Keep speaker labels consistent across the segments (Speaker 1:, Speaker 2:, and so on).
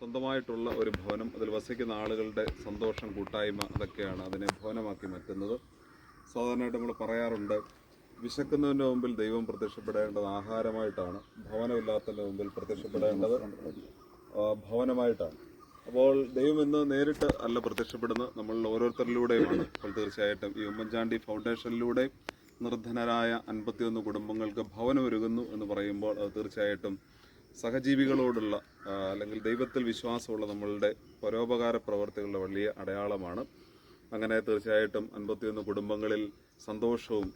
Speaker 1: സ്വന്തമായിട്ടുള്ള ഒരു ഭവനം അതിൽ വസിക്കുന്ന ആളുകളുടെ സന്തോഷം കൂട്ടായ്മ അതൊക്കെയാണ് അതിനെ ഭവനമാക്കി മാറ്റുന്നത്. സാധാരണയായിട്ട് നമ്മൾ പറയാറുണ്ട് വിശക്കുന്നതിന്റെ മുമ്പിൽ ദൈവം പ്രത്യക്ഷപ്പെടേണ്ടത് ആഹാരമായിട്ടാണ് ഭവനമില്ലാത്തതിന്റെ മുമ്പിൽ പ്രത്യക്ഷപ്പെടേണ്ടത് ഭവനമായിട്ടാണ്. അപ്പോൾ ദൈവം ഇന്ന് നേരിട്ട് അല്ല പ്രത്യക്ഷപ്പെടുന്നത് നമ്മൾ ഓരോരുത്തരിലൂടെയുമാണ്. അപ്പോൾ തീർച്ചയായിട്ടും ഈ ഉമ്മൻചാണ്ടി ഫൗണ്ടേഷനിലൂടെ നിർദ്ധനരായ അൻപത്തിയൊന്ന് കുടുംബങ്ങൾക്ക് ഭവനമൊരുങ്ങുന്നു എന്ന് പറയുമ്പോൾ അത് തീർച്ചയായിട്ടും സഹജീവികളോടുള്ള അല്ലെങ്കിൽ ദൈവത്തിൽ വിശ്വാസമുള്ള നമ്മളുടെ പരോപകാര പ്രവർത്തികളുടെ വലിയ അടയാളമാണ്. അങ്ങനെ തീർച്ചയായിട്ടും അൻപത്തിയൊന്ന് കുടുംബങ്ങളിൽ സന്തോഷവും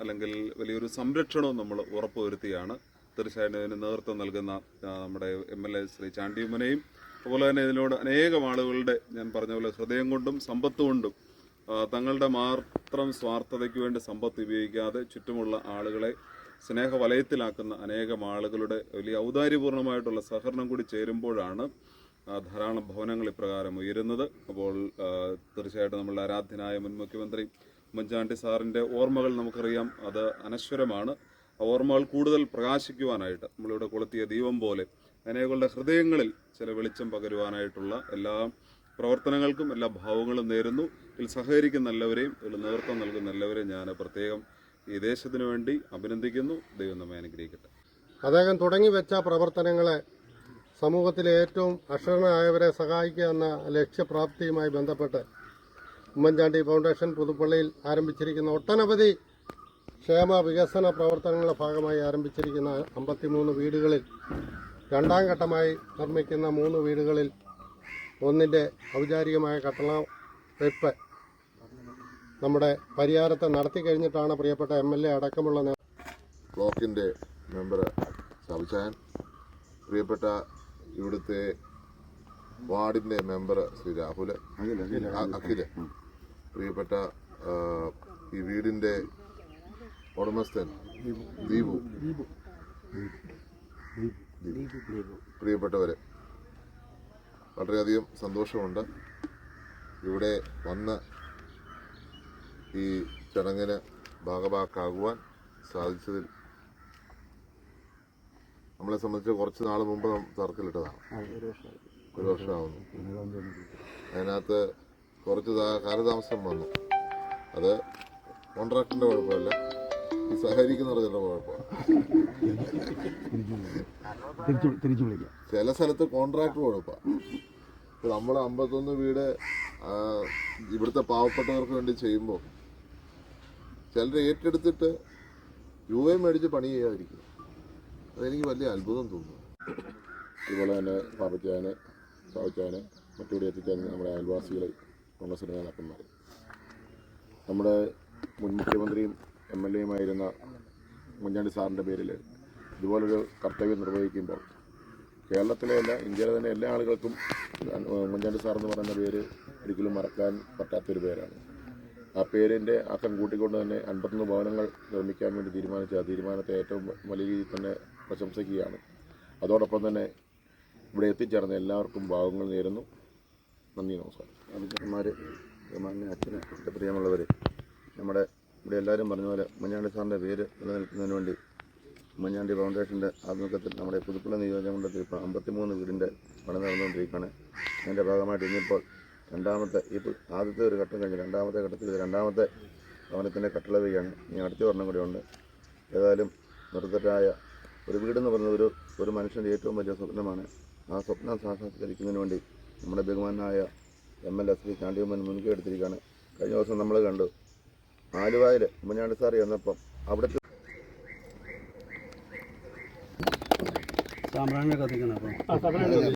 Speaker 1: അല്ലെങ്കിൽ വലിയൊരു സംരക്ഷണവും നമ്മൾ ഉറപ്പുവരുത്തിയാണ്. തീർച്ചയായിട്ടും ഇതിന് നേതൃത്വം നൽകുന്ന നമ്മുടെ എം എൽ എ ശ്രീ ചാണ്ടിയമ്മനെയും അതുപോലെ തന്നെ ഇതിനോട് അനേകം ആളുകളുടെ ഞാൻ പറഞ്ഞ പോലെ ഹൃദയം കൊണ്ടും സമ്പത്ത് കൊണ്ടും തങ്ങളുടെ മാത്രം സ്വാർത്ഥതയ്ക്ക് വേണ്ടി സമ്പത്ത് ഉപയോഗിക്കാതെ ചുറ്റുമുള്ള ആളുകളെ സ്നേഹവലയത്തിലാക്കുന്ന അനേകം ആളുകളുടെ വലിയ ഔദാര്യപൂർണമായിട്ടുള്ള സഹകരണം കൂടി ചേരുമ്പോഴാണ് ധാരാളം ഭവനങ്ങൾ ഇപ്രകാരം ഉയരുന്നത്. അപ്പോൾ തീർച്ചയായിട്ടും നമ്മളുടെ ആരാധ്യനായ മുൻ മുഖ്യമന്ത്രി ഉമ്മൻചാണ്ടി സാറിന്റെ ഓർമ്മകൾ നമുക്കറിയാം. അത് അനശ്വരമാണ്. ആ ഓർമ്മകൾ കൂടുതൽ പ്രകാശിക്കുവാനായിട്ട് നമ്മളിവിടെ കൊളുത്തിയ ദീപം പോലെ അനേകളുടെ ഹൃദയങ്ങളിൽ ചില വെളിച്ചം പകരുവാനായിട്ടുള്ള എല്ലാ പ്രവർത്തനങ്ങൾക്കും എല്ലാ ഭാവങ്ങളും നേരുന്നു. ഇതിൽ സഹകരിക്കുന്ന എല്ലാവരെയും ഇതിൽ നേതൃത്വം നൽകുന്ന എല്ലാവരെയും ഞാൻ പ്രത്യേകം ഈ ദേശത്തിന് വേണ്ടി അഭിനന്ദിക്കുന്നു. ദൈവം നമ്മെ അനുഗ്രഹിക്കട്ടെ.
Speaker 2: അദ്ദേഹം തുടങ്ങി വെച്ച പ്രവർത്തനങ്ങളെ സമൂഹത്തിലെ ഏറ്റവും അക്ഷരണരായവരെ സഹായിക്കുക എന്ന ലക്ഷ്യപ്രാപ്തിയുമായി ബന്ധപ്പെട്ട് ഉമ്മൻചാണ്ടി ഫൗണ്ടേഷൻ പുതുപ്പള്ളിയിൽ ആരംഭിച്ചിരിക്കുന്ന ഒട്ടനവധി ക്ഷേമ വികസന പ്രവർത്തനങ്ങളുടെ ഭാഗമായി ആരംഭിച്ചിരിക്കുന്ന അമ്പത്തിമൂന്ന് വീടുകളിൽ രണ്ടാം ഘട്ടമായി നിർമ്മിക്കുന്ന മൂന്ന് വീടുകളിൽ ഒന്നിന്റെ ഔപചാരികമായ കട്ടള വെപ്പ് നമ്മുടെ പരിഹാരത്തെ നടത്തി കഴിഞ്ഞിട്ടാണ് പ്രിയപ്പെട്ട എം എൽ എ അടക്കമുള്ള നേ-
Speaker 3: ബ്ലോക്കിന്റെ മെമ്പർ ഷാബുചാൻ പ്രിയപ്പെട്ട ഇവിടുത്തെ വാർഡിന്റെ മെമ്പർ ശ്രീ രാഹുൽ അഖിൽ പ്രിയപ്പെട്ട ഈ വീടിന്റെ ഉടമസ്ഥൻ ദീപു. പ്രിയപ്പെട്ടവര് വളരെയധികം സന്തോഷമുണ്ട്. ഇവിടെ വന്ന് ഈ ചടങ്ങിന് ഭാഗഭാക്കാകുവാൻ സാധിച്ചതിൽ നമ്മളെ സംബന്ധിച്ച് കുറച്ച് നാൾ മുമ്പ് തർക്കിലിട്ടതാണ് ഒരു വർഷമാവുന്നു. അതിനകത്ത് കുറച്ച് കാലതാമസം വന്നു. അത് കോൺട്രാക്ടറിന്റെ കുഴപ്പമല്ല. ഈ സഹകരിക്കുന്നവരുടെ കുഴപ്പമാണ്. ചില സ്ഥലത്ത് കോൺട്രാക്ടർ കുഴപ്പമാണ്. നമ്മൾ അമ്പത്തൊന്ന് വീട് ഇവിടുത്തെ പാവപ്പെട്ടവർക്ക് വേണ്ടി ചെയ്യുമ്പോൾ ചിലർ ഏറ്റെടുത്തിട്ട് രൂപ മേടിച്ച് പണി ചെയ്യാതിരിക്കും. അതെനിക്ക് വലിയ അത്ഭുതം തോന്നുന്നു. ഇതുപോലെ തന്നെ പാപ്പച്ചാന് സാവച്ചാന് മറ്റുകൂടി എത്തിക്കാൻ നമ്മുടെ അയൽവാസികൾ കോൺഗ്രസ് നേതാക്കന്മാർ നമ്മുടെ മുൻ മുഖ്യമന്ത്രിയും എം എൽ എയുമായിരുന്ന ഉമ്മൻചാണ്ടി സാറിന്റെ പേരിൽ ഇതുപോലൊരു കർത്തവ്യം നിർവഹിക്കുമ്പോൾ കേരളത്തിലെ എല്ലാ ഇന്ത്യയിലെ തന്നെ എല്ലാ ആളുകൾക്കും ഉമ്മൻചാണ്ടി സാർ എന്ന് പറയുന്ന പേര് ഒരിക്കലും മറക്കാൻ പറ്റാത്തൊരു പേരാണ്. ആ പേരിന്റെ അർത്ഥം കൂട്ടിക്കൊണ്ട് തന്നെ അൻപത്തൊന്ന് ഭവനങ്ങൾ നിർമ്മിക്കാൻ വേണ്ടി തീരുമാനിച്ച ആ തീരുമാനത്തെ ഏറ്റവും വലിയ രീതിയിൽ തന്നെ പ്രശംസിക്കുകയാണ്. അതോടൊപ്പം തന്നെ ഇവിടെ എത്തിച്ചേർന്ന എല്ലാവർക്കും ഭാവങ്ങൾ നേരുന്നു. നന്ദി നമസ്കാരം.
Speaker 4: അഭിജിമാർ ബഹുമാന്യ അച്ഛന് പ്രിയമുള്ളവർ നമ്മുടെ ഇവിടെ എല്ലാവരും പറഞ്ഞ പോലെ ഉമ്മൻചാണ്ടി സാറിന്റെ പേര് നിലനിൽക്കുന്നതിന് വേണ്ടി ഉമ്മൻചാണ്ടി ഫൗണ്ടേഷന്റെ ആഭിമുഖ്യത്തിൽ നമ്മുടെ പുതുപ്പള്ളി നിയോജകമണ്ഡലത്തിൽ ഇപ്പോൾ അമ്പത്തിമൂന്ന് വീടിന്റെ പണി നടന്നുകൊണ്ടിരിക്കുകയാണ്. അതിന്റെ ഭാഗമായിട്ട് ഇന്നിപ്പോൾ രണ്ടാമത്തെ ഈ ആദ്യത്തെ ഒരു ഘട്ടം കഴിഞ്ഞ് രണ്ടാമത്തെ ഘട്ടത്തിൽ ഇത് രണ്ടാമത്തെ ഭവനത്തിന്റെ കട്ടളവയാണ്. ഇനി അടുത്ത ഒരെണ്ണം കൂടെ ഉണ്ട്. ഏതായാലും നിർദ്ധരായ ഒരു വീടെന്ന് പറയുന്നത് ഒരു ഒരു മനുഷ്യന്റെ ഏറ്റവും വലിയ സ്വപ്നമാണ്. ആ സ്വപ്നം സാക്ഷാത്കരിക്കുന്നതിന് വേണ്ടി നമ്മുടെ ബഹുമാനായ M L S Shri Chandy Oommen മുൻകൈ എടുത്തിരിക്കുകയാണ്. കഴിഞ്ഞ ദിവസം നമ്മൾ കണ്ടു. ആലുവായിൽ ഉമ്മൻചാണ്ടി സാർ ചെന്നപ്പം അവിടുത്തെ
Speaker 5: സാമ്പ്രാണിനെ കത്തിക്കണം അപ്പം.